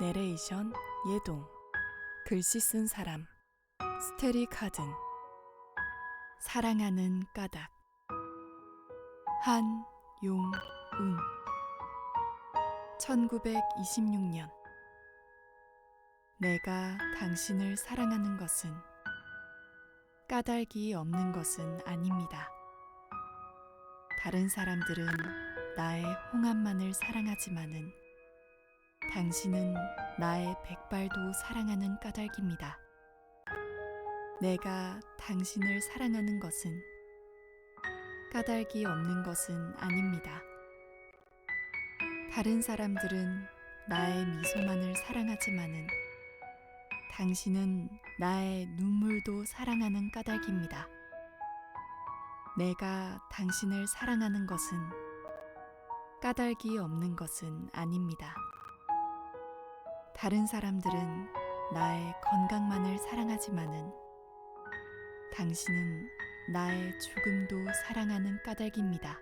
내레이션 예동. 글씨 쓴 사람. 스테리 카든. 사랑하는 까닭. 한용운. 1926년. 내가 당신을 사랑하는 것은 까닭이 없는 것은 아닙니다. 다른 사람들은 나의 홍합만을 사랑하지만은 당신은 나의 백발도 사랑하는 까닭입니다. 내가 당신을 사랑하는 것은 까닭이 없는 것은 아닙니다. 다른 사람들은 나의 미소만을 사랑하지만은 당신은 나의 눈물도 사랑하는 까닭입니다. 내가 당신을 사랑하는 것은 까닭이 없는 것은 아닙니다. 다른 사람들은 나의 건강만을 사랑하지만은 당신은 나의 죽음도 사랑하는 까닭입니다.